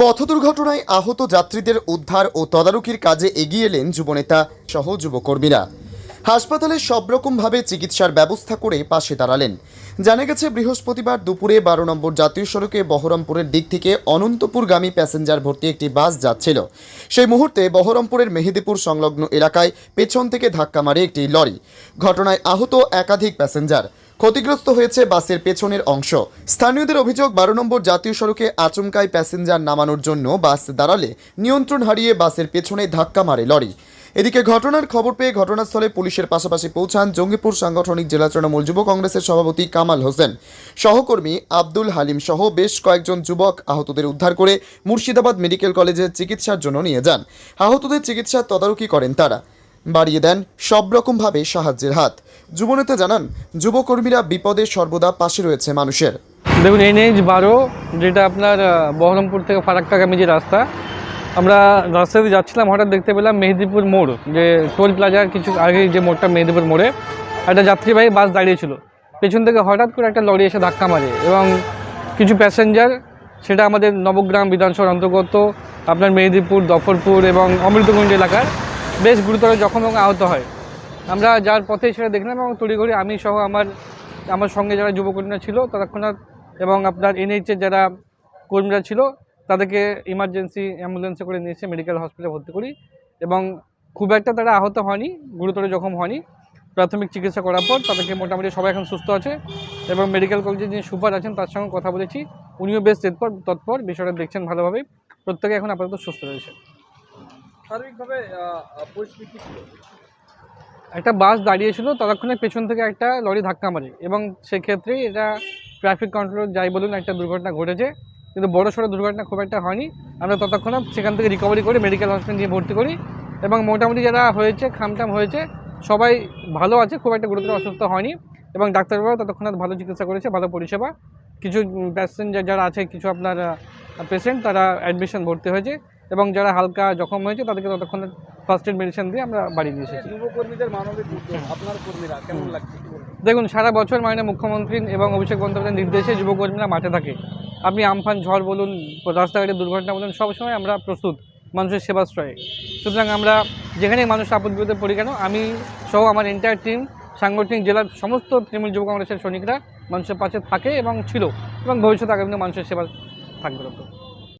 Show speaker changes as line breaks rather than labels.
পথ দুর্ঘটনায় আহত যাত্রীদের উদ্ধার ও তদারকির কাজে এগিয়ে এলেন যুবনেতা সহ যুবকর্মীরা। হাসপাতালে সব রকমভাবে চিকিৎসার ব্যবস্থা করে পাশে দাঁড়ালেন। জানা গেছে, বৃহস্পতিবার দুপুরে বারো নম্বর জাতীয় সড়কে বহরমপুরের দিক থেকে অনন্তপুরগামী প্যাসেঞ্জার ভর্তি একটি বাস যাচ্ছিল। সেই মুহূর্তে বহরমপুরের মেহেদিপুর সংলগ্ন এলাকায় পেছন থেকে ধাক্কা মারে একটি লরি। ঘটনায় আহত একাধিক প্যাসেঞ্জার। ক্ষতিগ্রস্ত হয়েছে বাসের পেছনের অংশ। স্থানীয়দের অভিযোগ, বারো নম্বর জাতীয় সড়কে আচমকায় প্যাসেঞ্জার নামানোর জন্য বাস দাঁড়ালে নিয়ন্ত্রণ হারিয়ে বাসের পেছনে ধাক্কা মারে লরি। এদিকে ঘটনার খবর পেয়ে ঘটনাস্থলে পুলিশের পাশাপাশি পৌঁছান জঙ্গিপুর সাংগঠনিক জেলা তৃণমূল যুব কংগ্রেসের সভাপতি কামাল হোসেন। সহকর্মী আব্দুল হালিম সহ বেশ কয়েকজন যুবক আহতদের উদ্ধার করে মুর্শিদাবাদ মেডিকেল কলেজে চিকিৎসার জন্য নিয়ে যান। আহতদের চিকিৎসার তদারকি করেন তারা। বাড়িয়ে দেন সব রকমভাবে সাহায্যের হাত। যুবনেতা জানান, যুবকর্মীরা বিপদে সর্বদা পাশে রয়েছে মানুষের।
দেখুন এনএইচ বারো, যেটা আপনার বহরমপুর থেকে ফারাক্কাগামী যে রাস্তা, আমরা রাস্তা দিয়ে যাচ্ছিলাম, হঠাৎ দেখতে পেলাম মেহেদিপুর মোড়, যে টোল প্লাজার কিছু আগে যে মোড়টা মেহেদিপুর মোড়ে, একটা যাত্রীবাহী বাস দাঁড়িয়েছিল পেছন থেকে হঠাৎ করে একটা লরি এসে ধাক্কা মারে এবং কিছু প্যাসেঞ্জার, সেটা আমাদের নবগ্রাম বিধানসভার অন্তর্গত, আপনার মেহেদিপুর, দফরপুর এবং অমৃতগঞ্জ এলাকার বেশ গুরুতর জখম এবং আহত হয়। আমরা যার পথে সেটা দেখলাম এবং তড়িঘড়ি আমি সহ আমার আমার সঙ্গে যারা যুবকর্মীরা ছিল তৎক্ষণাৎ এবং আপনার এনএইচের যারা কর্মীরা ছিল, তাদেরকে ইমার্জেন্সি অ্যাম্বুলেন্সে করে নিয়ে এসে মেডিকেল হসপিটালে ভর্তি করি এবং খুব একটা তারা আহত হয়নি, গুরুতর জখম হয়নি। প্রাথমিক চিকিৎসা করার পর তাদেরকে মোটামুটি সবাই এখন সুস্থ আছে এবং মেডিকেল কলেজের যিনি সুপার আছেন তার সঙ্গে কথা বলেছি। উনিও বেশ তৎপর তৎপর বিষয়টা দেখছেন ভালোভাবেই প্রত্যেকে এখন আপাতত সুস্থ রয়েছে।
শারীরিকভাবে আহ, পরিস্থিতি ছিল
একটা বাস দাঁড়িয়েছিল ততক্ষণে পেছন থেকে একটা লরি ধাক্কা মারে এবং সেক্ষেত্রেই এটা ট্রাফিক কন্ট্রোল যাই বলুন একটা দুর্ঘটনা ঘটেছে। কিন্তু বড় সড়ো দুর্ঘটনা খুব একটা হয়নি। আমরা ততক্ষণে সেখান থেকে রিকভারি করে মেডিকেল হসপিটাল নিয়ে ভর্তি করি এবং মোটামুটি যারা হয়েছে খামটাম হয়েছে সবাই ভালো আছে খুব একটা গুরুতর অসুস্থ হয়নি এবং ডাক্তারবাবু ততক্ষণাৎ ভালো চিকিৎসা করেছে ভালো পরিষেবা। কিছু প্যাসেঞ্জার যারা আছে কিছু আপনার পেশেন্ট তারা অ্যাডমিশন ভর্তি হয়েছে। এবং যারা হালকা জখম হয়েছে তাদেরকে ততক্ষণে ফার্স্ট এড মেডিসিন দিয়ে আমরা বাড়ি নিয়ে এসেছি।
যুবকর্মীদের মানবিক আপনার কর্মীরা কেমন লাগছে?
দেখুন সারা বছর মাননীয় মুখ্যমন্ত্রী এবং অভিষেক বন্দ্যোপাধ্যায়ের নির্দেশে যুবকর্মীরা মাঠে থাকে। আপনি আমফান ঝড় বলুন রাস্তাঘাটের দুর্ঘটনা বলুন সবসময় আমরা প্রস্তুত মানুষের সেবাশ্রয়ে। সুতরাং আমরা যেখানে মানুষ আপদ বিপদে পড়ি কেন আমি সহ আমার এন্টায়ার টিম সাংগঠনিক জেলার সমস্ত তৃণমূল যুব কংগ্রেসের সৈনিকরা মানুষের পাশে থাকে এবং ছিল এবং ভবিষ্যতে আগামী মানুষের সেবা থাকবে।